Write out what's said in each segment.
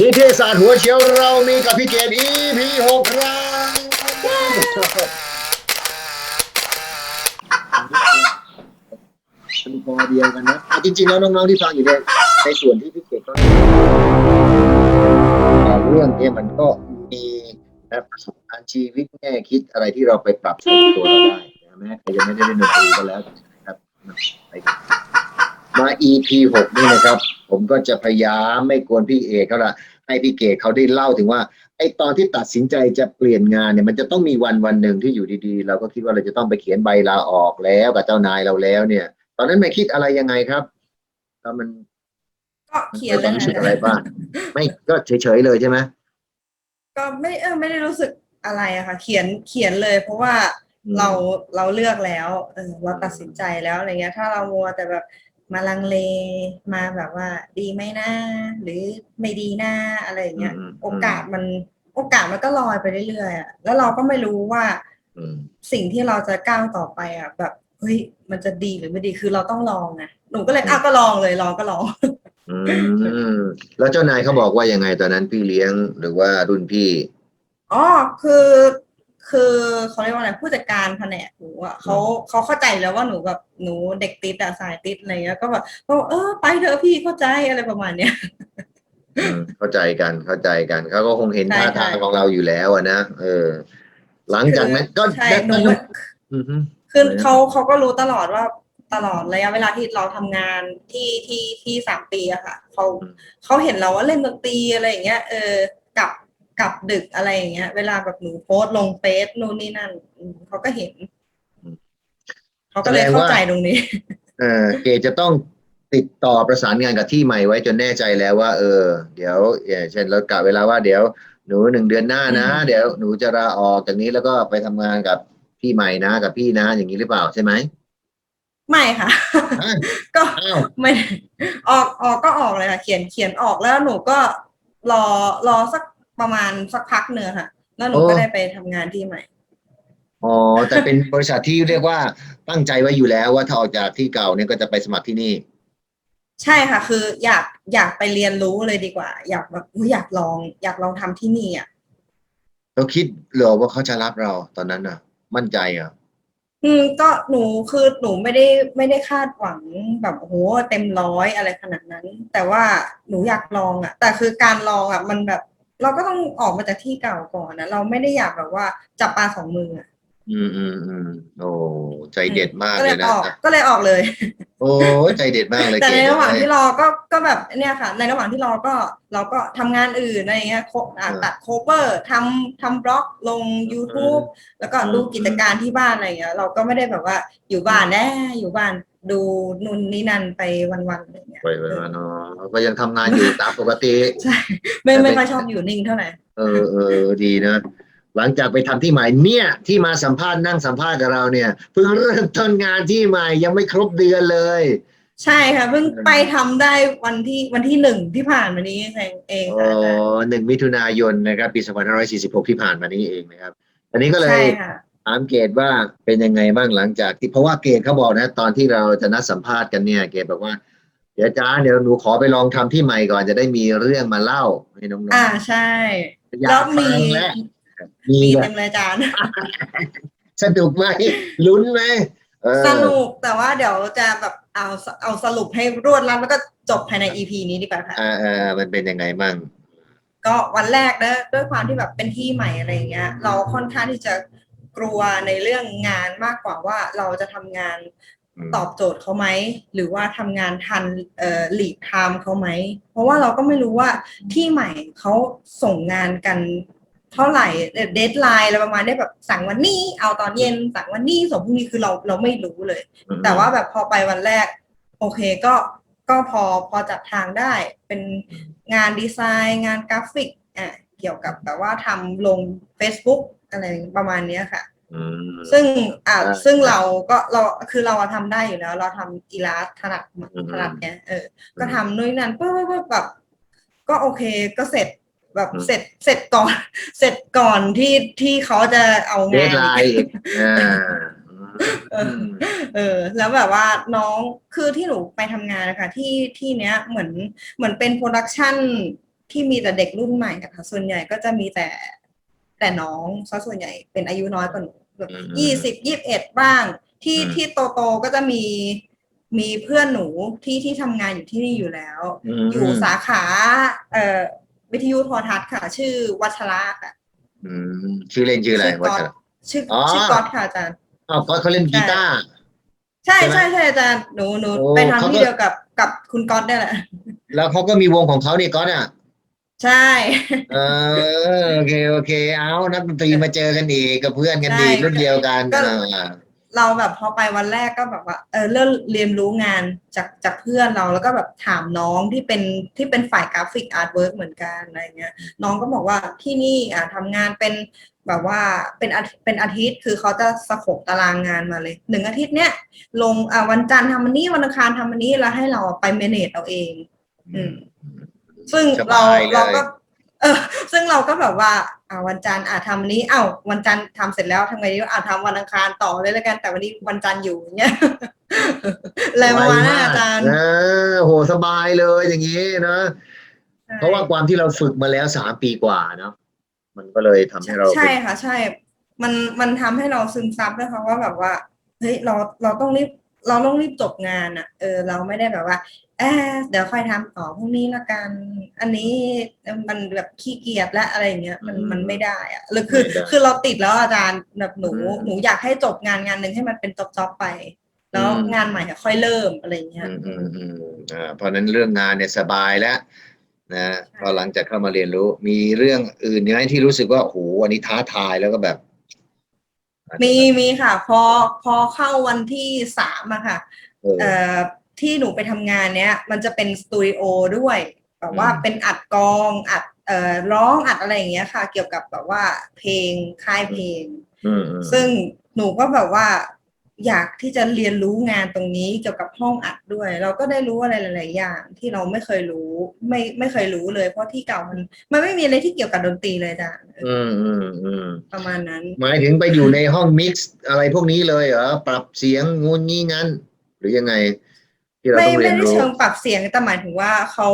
นิเทศศาสตร์หัวเชียวเรามีกับพี่เกด EP หกครับเป็นพอเดียวกันนะอะจริงๆแล้วน้องๆที่ฟังอยู่เนี่ยในส่วนที่พี่เกดก็แต่เรื่องเนี้มันก็มีนะประสบการณ์ชีวิตแง่คิดอะไรที่เราไปปรับใช้ตัวเราได้นะแม้ใครจะไม่ได้เล่นดนตรีก็แล้วนะครับไปกัน มา EP หกนี่นะครับ ผมก็จะพยายามไม่กวนพี่เอกเขาละให้พี่เกดเขาได้เล่าถึงว่าไอตอนที่ตัดสินใจจะเปลี่ยนงานเนี่ยมันจะต้องมีวันวันหนึ่งที่อยู่ดีๆ เราก็คิดว่าเราจะต้องไปเขียนใบลาออกแล้วกับเจ้านายเราแล้วเนี่ย ตอนนั้นไม่คิดอะไรยังไงครับแล้วมันก็เขียนมีเลควายมรู้สึกอะไรนะบ้างไม่ก็เฉยๆเลยใช่ไหมก็ไม่เออไม่ได้รู้สึกอะไรอะค่ะ เขียนเขียนเลย เพราะว่าอืมเราเราเลือกแล้วเออเราตัดสินใจแล้วอะไรเงี้ย ถ้าเรามัวแต่แบบ มาลังเลมาแบบว่า ดีไหมนะหรือไม่ดีนะอะไรอย่างเงี้ยมโอกาสมัน โอกาสมันก็ลอยไปเรื่อยๆอะแล้วเราก็ไม่รู้ว่าอืม สิ่งที่เราจะก้าวต่อไปอะ แบบเฮ้ยมันจะดีหรือไม่ดีคือเราต้องลองไงหนูก็เลยอ้าวก็ลองเลยลองก็ลอง อืม แล้วเจ้านายเขาบอกว่ายังไงตอนนั้นพี่เลี้ยงหรือว่ารุ่นพี่ อ๋อคือ คือเขาเรียกว่าอะไรผู้จัดการแผนกหนูอะเขาเขาเข้าใจแล้วว่าหนูแบบหนูเด็กติดอะสายติดอะไรเงี้ยก็แบบบอกเออไปเถอะพี่เข้าใจอะไรประมาณเนี้ยอืมเข้าใจกันเข้าใจกันเขาก็คงเห็นใช่ท่าทางใช่ของเราอยู่แล้วอะนะเออ หลังจากนั้นก็ใช่ได้หนูได้อือฮึคืออะไรนะเขาเขาก็รู้ตลอดว่าตลอดระยะเวลาที่เราทำงานที่ที่ที่สามปีอะค่ะเขาเขาเห็นเราว่าเล่นดนตรีอะไรอย่างเงี้ยเออกลับกลับ ดึกอะไรอย่างเงี้ย เวลาแบบหนูโพสต์ลงเฟซนู่นนี่นั่นอืมเขาก็เห็น เขาก็เลยเข้าใจตรงนี้ เออเกจะต้องติดต่อประสานงานกับที่ใหม่ไว้จนแน่ใจแล้วว่า เออ เดี๋ยวอย่างเช่นเรากะเวลาว่าเดี๋ยวหนูหนึ่งเดือนหน้านะอืมเดี๋ยวหนูจะลาออกจากนี้แล้วก็ไปทำงานกับพี่ใหม่นะ กับพี่นะ อย่างนี้หรือเปล่าใช่ไหมไม่ค่ะอ้าวก็อ้าวไม่ออกออกก็ออกเลยค่ะ เขียนเขียนออกแล้วหนูก็รอรอสัก ประมาณสักพักเนื้อะค่ะ แล้วหนูก็ได้ไปทำงานที่ใหม่ อ๋อ แต่เป็นบริษัทที่เรียกว่าตั้งใจไว้อยู่แล้วว่าถ้าออกจากที่เก่าเนี่ยก็จะไปสมัครที่นี่ ใช่ค่ะ คืออยากอยากไปเรียนรู้เลยดีกว่า อยากแบบอุ๊ยอยากลอง อยากลองทำที่นี่อะ เราคิดเหรอว่าเขาจะรับเราตอนนั้นน่ะ มั่นใจเหรอะ อืมก็หนูคือหนูไม่ได้ไม่ได้คาดหวังแบบโอ้โหเต็มร้อยอะไรขนาดนั้น แต่ว่าหนูอยากลองอะ แต่คือการลองอะ มันแบบ เราก็ต้องออกมาจากที่เก่าก่อนนะเราไม่ได้อยากแบบว่าจับปลาสองมืออะอืมอืมอืมโอ้ใจเด็ดมากก็เลเลยยนะออกก็เลยออกเลย โอ้ใจเด็ดมากเลยแต่ในเก๋ระหว่างเลยที่รอก็ก็แบบเนี่ยค่ะ ในระหว่างที่รอก็เราก็ทำงานอื่นอะไรเงี้ยโคอะเออตัดโคเวอร์ทำทำบล็อกลง YouTube แล้วก็อืมดูกิจการที่บ้านอะไรเงี้ยเราก็ไม่ได้แบบว่าอยู่บ้านแน่อยู่บ้าน ดูนู่นนี่นั่นไปวันๆอะไรเงี้ยไปไปมาเนาะก็ยังทำงานอยู่ตามปกติ ใช่ ไม่แต่ไม่เป็นค่อยชอบอยู่นิ่งเท่าไหร่ เออเออดีนะ หลังจากไปทำที่ใหม่เนี่ย ที่มาสัมภาษณ์นั่งสัมภาษณ์กับเราเนี่ยเพิ่งเริ่มต้นงานที่ใหม่ยังไม่ครบเดือนเลย ใช่ค่ะเพิ่งเออไปทำได้วันที่วันที่หนึ่งที่ผ่านมานี้เองอ๋อค่ะอาจารย์หนึ่งมิถุนายนนะครับ ปี 2546 ที่ผ่านมานี้เองนะครับ อันนี้ก็เลใช่ย ค่ะ ถามเกดว่าเป็นยังไงบ้างหลังจากที่เพราะว่าเกดเขาบอกนะ ตอนที่เราจะนัดสัมภาษณ์กันเนี่ย เกดบอกว่าเดี๋ยวจ้าเดี๋ยวหนูขอไปลองทำที่ใหม่ก่อนจะได้มีเรื่องมาเล่าให้น้องอ่าใช่ๆอยาแล้กวฟัมีงแล้วมีมีแบเต็บมเลยอาจารย์สนุกไหมลุ้นไหมเออสนุกแต่ว่าเดี๋ยวจะแบบเอาเอาสรุปให้รวดรัดแล้วก็จบภายใน EP นี้ดีกว่าค่ะอ่าอ่ามันเป็นยังไงบ้างก็วันแรกนะด้วยความที่แบบเป็นที่ใหม่อะไรอย่างเงี้ย เราค่อนข้างที่จะ กลัวในเรื่องงานมากกว่าว่าเราจะทำงานอืมตอบโจทย์เขาไหม หรือว่าทำงานทันเอ่อหลีดไทม์เขาไหม เพราะว่าเราก็ไม่รู้ว่าที่ใหม่เขาส่งงานกันเท่าไหร่เดทไลน์อะไรประมาณได้แบบสั่งวันนี้ เอาตอนเย็นสั่งวันนี้ส่งพรุ่งนี้คือเราเราไม่รู้เลย แต่ว่าแบบพอไปวันแรก โอเคก็ก็พอพอจับทางได้เป็นงานดีไซน์งานกราฟิกอะเกี่ยวกับแบบว่าทำลง Facebook อะไรประมาณเนี้ยค่ะอืม ซึ่งอ่าใช่ซึ่งเราก็เราคือเราอะทำได้อยู่แล้ว เราทำอีลาสถนัดอืมถนัดเนี้ยเออ ก็ทำนู่นนนั่นปุ๊บปุ๊บปุ๊บแบบก็โอเคก็เสร็จแบบอืมเสร็จเสร็จก่อน เสร็จก่อนที่ที่เขาจะเอาเดงาทนไลน์อีกอ่าเออเออ แล้วแบบว่าน้องคือที่หนูไปทำงานนะคะที่ที่เนี้ยเหมือนเหมือนเป็นโปรดักชันที่มีแต่เด็กรุ่นใหม่อะค่ะส่วนใหญ่ก็จะมีแต่แต่น้องซะส่วนใหญ่เป็นอายุน้อยกว่าหนูแบบอืม ยี่สิบยี่สิบเอ็ดบ้าง ที่อืมที่โตโตๆก็จะมีมีเพื่อนหนูที่ที่ทำงานอยู่ที่นี่อยู่แล้วมอยู่สาขาเอ่อวิทยุโทรทัศน์ค่ะ ชื่อวัชระค่ะอืมชื่อเล่นชื่ออะไรชื่อวัก๊อชตระชื่ออ๋อชื่อก๊อตค่ะอาจารย์อ้าวก็เขาเล่นกีตาร์ใช่ใช่ไหมใช่ใช่อาจารย์หนูหนูโอ้ไปเขาทำก็ที่เดียวกับกับคุณก๊อตได้แหละ แล้วเขาก็มีวงของเขาเนี่ยก็เนี่ย ใช่ เออโอเคโอเค เอานักดนตรีมาเจอกันอีกกับเพื่อนกันดีใช่รุ่นเดียวกันก็ อ่าเราแบบพอไปวันแรกก็แบบว่าเออเริ่มเรียนรู้งานจากจากเพื่อนเราแล้วก็แบบถามน้องที่เป็นที่เป็นฝ่ายกราฟิกอาร์ตเวิร์กเหมือนกันอะไรเงี้ยน้องก็บอกว่าที่นี่อะทำงานเป็นแบบว่าเป็นอาทิตย์เป็นอาทิตย์คือเขาจะสโคบตารางงานมาเลยหนึ่งอาทิตย์เนี้ยลงอะวันจันทร์ทำอันนี้วันอังคารทำอันนี้แล้วให้เราไปเมเนจเอาเอง อืม ซึ่งสเราบายเลยเราก็เออซึ่งเราก็แบบว่าอ่าวันจันทร์อ่าทำอันนี้อ้าววันจันทร์ทำเสร็จแล้วทำไงดีอ่าทำวันอังคารต่อเลยแล้วกัน แต่วันนี้วันจันทร์อยู่อย่างเงี้ยอะไรประมาณนั้นอาจารย์เออโหสบายเลยอย่างนี้นะเพราะว่าความที่เราฝึกมาแล้วสามปีกว่าเนาะมันก็เลยทำให้เราใช่เป็นค่ะ ใช่ มันมันทำให้เราซึมซับด้วยค่ะว่าแบบว่าเฮ้ยเราเราต้องรีบเราต้องรีบจบงานอะเออเราไม่ได้แบบว่า เออเดี๋ยวค่อยทำต่อพรุ่งนี้ละกัน อันนี้มันแบบขี้เกียจและอะไรอย่างเงี้ย มันมันไม่ได้อะหรือคือคือเราติดแล้วอาจารย์แบบหนูหนูอยากให้จบงานงานหนึ่งให้มันเป็นจบจอบๆไป แล้วงานใหม่อะค่อยเริ่มอะไรอย่างเงี้ย อืมอืมอืมอ่าเพราะฉะนั้นเรื่องงานเนี่ยสบายแล้วนะพอหลังจากเข้ามาเรียนรู้ มีเรื่องอื่นไหมที่รู้สึกว่าโอ้โหอันนี้ท้าทายแล้วก็แบบมีมีค่ะ พอพอเข้าวันที่สามอะค่ะ เออ เอ่อ ที่หนูไปทำงานเนี้ย มันจะเป็นสตูดิโอด้วยแบบว่าอืมเป็นอัดกลองอัดเอ่อร้องอัดอะไรอย่างเงี้ยค่ะ เกี่ยวกับแบบว่าเพลงค่ายเพลง อืมอืมซึ่งหนูก็แบบว่า อยากที่จะเรียนรู้งานตรงนี้เกี่ยวกับห้องอัดด้วย เราก็ได้รู้อะไรหลาย ๆ อย่าง ที่เราไม่เคยรู้ ไม่ไม่เคยรู้เลย เพราะที่เก่ามันมันไม่มีอะไรที่เกี่ยวกับดนตรีเลยจ้ะอืมอืมอืมประมาณนั้น หมายถึงไปอยู่ในห้องมิกซ์อะไรพวกนี้เลยเหรอปรับเสียงงูนงี้งั้น หรือยังไง ที่เราไม่ต้องเรีไม่ยนได้รู้ เชิงปรับเสียงแต่หมายถึงว่าเขา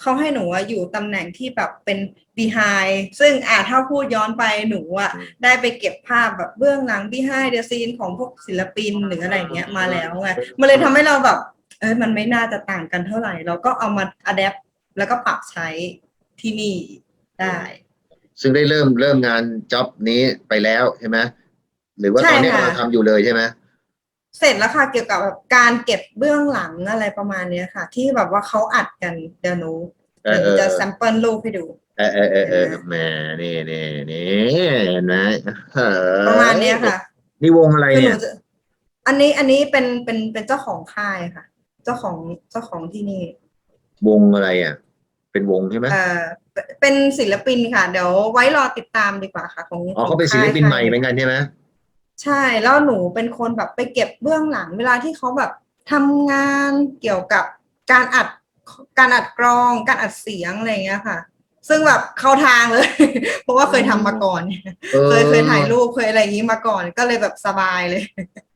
เขาให้หนูอะอยู่ตำแหน่งที่แบบเป็น behind ซึ่งอ่าถ้าพูดย้อนไปหนูอะอืม ได้ไปเก็บภาพแบบเบื้องหลัง behind the scene ของพวกศิลปินหรืออะไรอย่างเงี้ยมาแล้วไงมันเลยทำให้เราแบบ เอ้ยมันไม่น่าจะต่างกันเท่าไหร่ เราก็เอามา adapt แล้วก็ปรับใช้ที่นี่ได้ ซึ่งได้เริ่มเริ่มงานจ็อบนี้ไปแล้วใช่ไหมหรือว่าใช่ตอนนี้ค่ะกำลังทำอยู่เลยใช่ไหม เสร็จแล้วค่ะ เกี่ยวกับแบบการเก็บเบื้องหลังอะไรประมาณเนี้ยค่ะ ที่แบบว่าเขาอัดกันเดี๋ยวหนูเอเดี๋ยวอหเออนูจะ sample รูปให้ดู เออเออเออเออแหมนี่นี่นี่เห็นไหมเออประมาณเนี้ยค่ะนี่วงอะไรคือหเนี่นูยจะอันนี้อันนี้เป็นเป็นเป็นเจ้าของค่ายค่ะ เจ้าของเจ้าของที่นี่ วงอะไรอะ เป็นวงใช่ไหมเอ่อเป็นเป็นศิลปินค่ะ เดี๋ยวไว้รอติดตามดีกว่าค่ะ ของอ๋อเขาเป็นของศิลปินค่ายใหม่เหมือนกันใช่ไหม ใช่แล้วหนูเป็นคนแบบไปเก็บเบื้องหลัง เวลาที่เขาแบบทำงานเกี่ยวกับการอัดการอัดกรอง การอัดเสียงอะไรอย่างเงี้ยค่ะ ซึ่งแบบเข้าทางเลย เพราะว่าเคยทำมาก่อนเออเคยเคยถ่ายรูปเคยอะไรอย่างนี้มาก่อนก็เลยแบบสบายเลย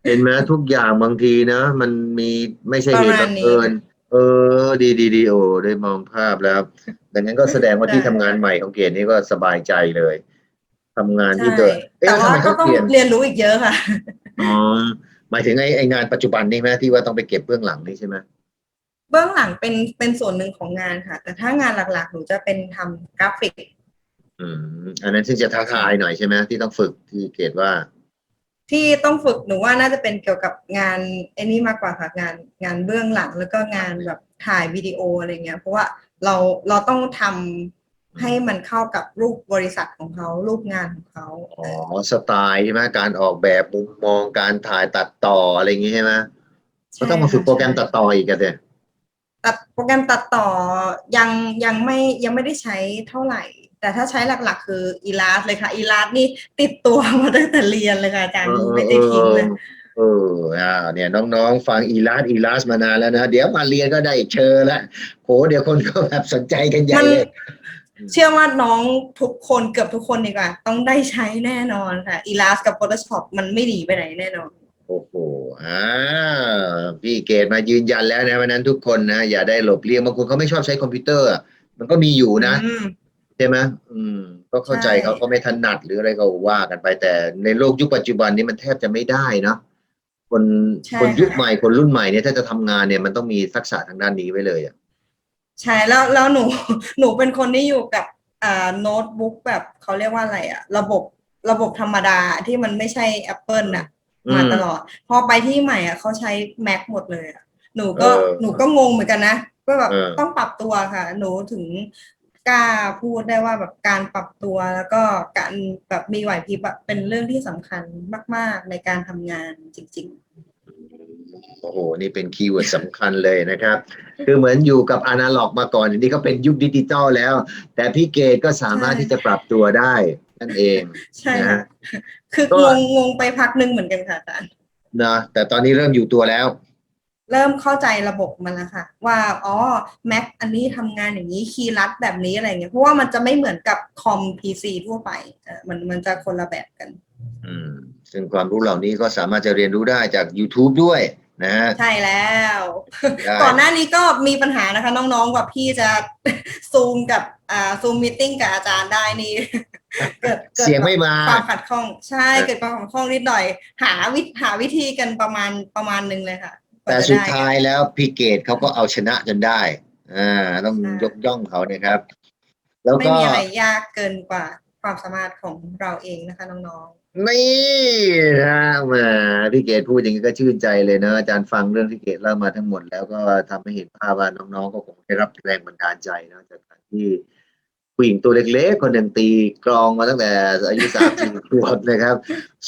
เห็นไหมทุกอย่างบางทีนะ มันมีไม่ใช่เหตุประมาบัณงนี้เอิญเออ ดีดีดีโอได้มองภาพแล้ว ดังนั้นก็แสดงว่าใช่ที่ทำงานใหม่ของเกดนี่ก็สบายใจเลย ทำงานที่ใช่เดินเอ๊ะแต่แล้วทำว่าไมก็เขาต้องเปลี่ยนเรียนรู้อีกเยอะค่ะ อ๋อหมายถึงไอ้ไอ้งานปัจจุบันนี่ไหมที่ว่าต้องไปเก็บเบื้องหลังนี่ใช่ไหมเบื้องหลังเป็นเป็นส่วนหนึ่งของงานค่ะ แต่ถ้างานหลักๆหนูจะเป็นทำกราฟิก อืมอันนั้นซึ่งจะท้าทายหน่อยใช่ไหมที่ต้องฝึกที่เกดว่า ที่ต้องฝึกหนูว่าน่าจะเป็นเกี่ยวกับงานไอ้นี่มากกว่าค่ะงานงานเบื้องหลังแล้วก็งานแบบถ่ายวิดีโออะไรเงี้ยเพราะว่าเราเราต้องทำ ให้มันเข้ากับรูปบริษัทของเขารูปงานของเขาอ๋อสไตล์ใช่ไหมการออกแบบมุมมองการถ่ายตัดต่ออะไรอย่างงี้ใช่ไหมก็ต้องมาฝึกโปรแกรมตัดต่ออีกกันเนี่ยตัดโปรแกรมตัดต่อยังยังไม่ยังไม่ได้ใช้เท่าไหร่ แต่ถ้าใช้หลักๆ คืออีลาสเลยค่ะอีลาสนี่ติดตัวมาตั้งแต่เรียนเลยค่ะอาจารย์ไม่ได้ทิ้งเลยเอออ่าเนี่ยน้องๆ ฟังอีลาสอีลาสมานานแล้วนะ เดี๋ยวมาเรียนก็ได้เชิญละโหเดี๋ยวคนก็แบบสนใจกันใหญ่มันเลย เชื่อว่าน้องทุกคนเกือบทุกคนดีกว่า ต้องได้ใช้แน่นอนค่ะอีลาสกับ Photoshop มันไม่หนีไปไหนแน่นอน โอ้โหอ่าพี่เกดมายืนยันแล้วนะวันนั้นทุกคนนะอย่าได้หลบเลี่ยงบางคนเขาไม่ชอบใช้คอมพิวเตอร์อะมันก็มีอยู่นะอืม ใช่ไหมอืม ก็เข้าใจใช่ เขาก็ไม่ถนัดหรืออะไรก็ว่ากันไปแต่ในโลกยุคปัจจุบันนี้มันแทบจะไม่ได้เนาะคนใช่คนยุคค่ะ ใหม่คนรุ่นใหม่เนี่ยถ้าจะทำงานเนี่ยมันต้องมีทักษะทางด้านนี้ไว้เลยอะ ใช่แล้วแล้วหนู หนูเป็นคนที่อยู่กับอ่าโน้ตบุ๊กแบบเขาเรียกว่าอะไรอะระบบระบบธรรมดาที่มันไม่ใช่ Apple น่ะมาตลอด พอไปที่ใหม่อะเขาใช้ Mac หมดเลยอะหนูก็เออหนูก็งงเหมือนกันนะก็แบบเออ ต้องปรับตัวค่ะ หนูถึงกล้าพูดได้ว่าแบบการปรับตัวแล้วก็การแบบมีไหวพริบอะเป็นเรื่องที่สำคัญมาก ๆ ในการทำงานจริง โอ้โห นี่เป็นคีย์เวิร์ดสำคัญเลยนะครับ คือเหมือนอยู่กับอนาล็อกมาก่อนอันนี้ก็เป็นยุคดิจิตอลแล้ว แต่พี่เกดก็สามารถใช่ที่จะปรับตัวได้นั่นเองๆใช่นะค่ะฮะคือก็งงงงไปพักหนึ่งเหมือนกันค่ะอาจารย์นะแต่ตอนนี้เริ่มอยู่ตัวแล้ว เริ่มเข้าใจระบบมันแล้วค่ะ ว่าอ๋อ Mac อันนี้ทำงานอย่างนี้คีย์ลัดแบบนี้อะไรเงี้ยเพราะว่ามันจะไม่เหมือนกับคอม PC ทั่วไปเออมันมันจะคนละแบบกัน อืม ซึ่งความรู้เหล่านี้ก็สามารถจะเรียนรู้ได้จาก YouTube ด้วย นะฮะใช่แล้วได้ก่อนหน้านี้ก็มีปัญหานะคะ น้องๆว่าพี่จะซูมกับอ่าซูมมิ팅กับอาจารย์ได้นี่เกิดกิดเสียงไม่มาความขัดข้องใช่เออเกิดความขัดข้องนิดหน่อย หาวิหาวิธีกันประมาณประมาณหนึ่งเลยค่ะกว่าแต่จะสุดไกันท้ายแล้วพี่เกดเขาก็เอาชนะจนได้อ่าต้องใช่ยกย่องเขานะครับ แล้วไม่ก็มีอะไรยากเกินกว่าความสามารถของเราเองนะคะน้อง นี่นะแหมาพี่เกดพูดอย่างนี้ก็ชื่นใจเลยเนอะอาจารย์ฟังเรื่องพี่เกดเล่ามาทั้งหมด แล้วก็ทำให้เห็นภาพว่าน้องๆ ก็คงได้รับแรงบันดาลใจเนอะจากการที่ผู้หญิงตัวเล็กๆ คนหนึ่งตีกลองมาตั้งแต่อายุสามสี่ขวบนะครับ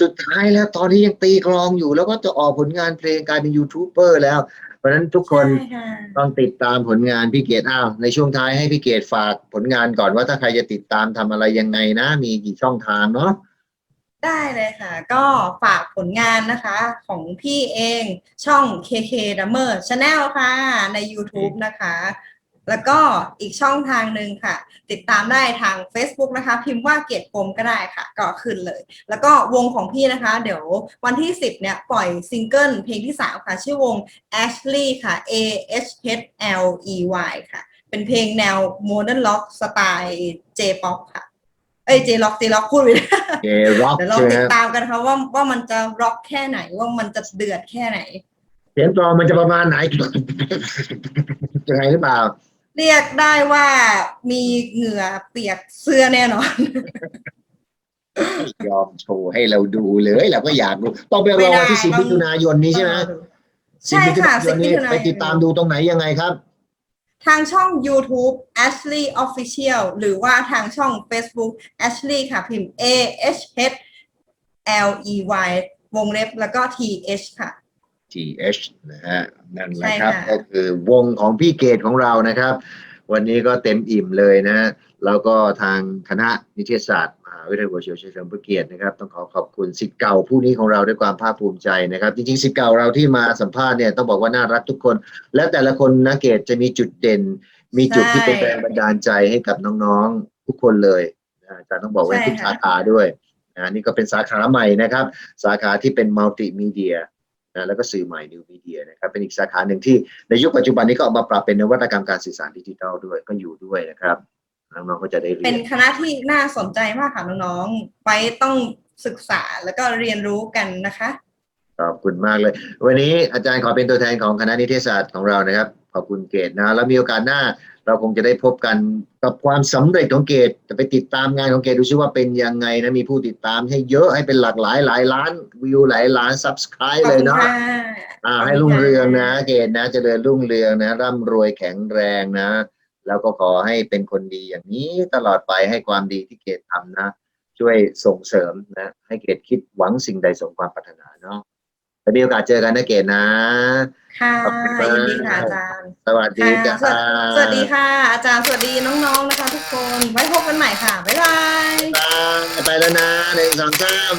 สุดท้ายแล้วตอนนี้ยังตีกลองอยู่ แล้วก็จะออกผลงานเพลงกลายเป็นยูทูบเบอร์แล้ว เพราะฉะนั้นทุกๆคนใช่ค่ะต้องติดตามผลงานพี่เกดอ้าวในช่วงท้ายให้พี่เกดฝากผลงานก่อนว่าถ้าใครจะติดตามทำอะไรยังไงนะ มีกี่ช่องทางเนาะ ได้เลยค่ะ ก็ฝากผลงานนะคะของพี่เองช่อง KK Drummer Channel ค่ะ ใน YouTube นะคะ แล้วก็อีกช่องทางหนึ่งค่ะ ติดตามได้ทาง Facebook นะคะ พิมพ์ว่าเกียรติกรมก็ได้ค่ะ ก็ขึ้นเลย แล้วก็วงของพี่นะคะ เดี๋ยววันที่ 10 เนี่ย ปล่อยซิงเกิลเพลงที่ 3 ค่ะ ชื่อวง Ashley ค่ะ A H H L E Y ค่ะ เป็นเพลงแนว Modern Rock สไตล์ J-pop ค่ะ เอ้ย J-rock J-rock พูดไปเลยเกร็อกเดี๋ยวเราใช่ไหมติดครับตามกันค่ะว่าว่ามันจะร็อกแค่ไหนว่ามันจะเดือดแค่ไหน เสียงกลองมันจะประมาณไหนยังไงหรือเปล่า เรียกได้ว่ามีเหงื่อเปียกเสื้อแน่นอนยอมโชว์ให้เราดูเลยเราก็อยากดูต้องไปรอวันที่สิบไม่ได้มิถุนายนนี้ใช่ไหมใช่ค่ะ10สิบมิถุนายนไปติดตามดูตรงไหนยังไงครับ ทางช่อง YouTube Ashley Official หรือว่าทางช่อง Facebook Ashley ค่ะ พิมพ์ A H H L E Y วงเล็บแล้วก็ T H ค่ะ TH นะฮะนั่นแหละใช่ครับค่ะ ก็คือวงของพี่เกดของเรานะครับ วันนี้ก็เต็มอิ่มเลยนะฮะแล้วก็ทางคณะนิเทศศาสตร์มหาวิทยาลัยหัวเฉียวเฉลิมพระเกียรตินะครับ ต้องขอขอบคุณสิทธิ์เก่าผู้นี้ของเราด้วยความภาคภูมิใจนะครับ จริงๆสิทธิ์เก่าเราที่มาสัมภาษณ์เนี่ยต้องบอกว่าน่ารักทุกคน และแต่ละคนนะเกดจะมีจุดเด่น มีจุดที่เป็นแรงบันดาลใจให้กับน้องๆทุกคนเลยนะอาจารย์ต้องบอกว่าใช่ทุกค่ะสาขาด้วยนะนี่ก็เป็นสาขาใหม่นะครับ สาขาที่เป็นมัลติมีเดีย นะแล้วก็สื่อใหม่นิวมีเดียนะครับเป็นอีกสาขาหนึ่งที่ในยุคปัจจุบันนี้ก็เออกมาปรับเป็นนวัตกรรมการสื่อสารดิจิทัลด้วยก็อยู่ด้วยนะครับน้องๆก็จะได้เรีเป็ยนนคณะที่น่าสนใจมากค่ะน้องๆไปต้องศึกษาแล้วก็เรียนรู้กันนะคะขอบคุณมากเลย วันนี้อาจารย์ขอเป็นตัวแทนของคณะนิเทศศาสตร์ของเรานะครับ ขอบคุณเกตนะแล้วมีโอกาสหน้า เราคงจะได้พบกันกับความสำเร็จของเกตจะไปติดตามงานของเกตดูซิว่าเป็นยังไงนะมีผู้ติดตามให้เยอะให้เป็นหลากหลายหลายล้านวิวหลายล้าน subscribe ขอบเลยคุณเนาะค่ะอ่าขอบคุณให้รุ่งเรืองนะค่ะเกตนะเจริญรุ่งเรืองนะ ร่ำรวยแข็งแรงนะ แล้วก็ขอให้เป็นคนดีอย่างนี้ตลอดไปให้ความดีที่เกตทำนะ ช่วยส่งเสริมนะ ให้เกตคิดหวังสิ่งใดสมความปรารถนาเนาะแล้วมีโอกาสเจอกันนะเกตนะ ค่ะขอบคุณมากยินดีค่ะอาจารย์สวัสดีค่ะจ้าสวัสสวัสดีค่ะ อาจารย์สวัสดีน้องๆนะคะ ทุกคนไว้พบกันใหม่ค่ะบ๊ายบายไปแล้วนะหนึ่งสองสาม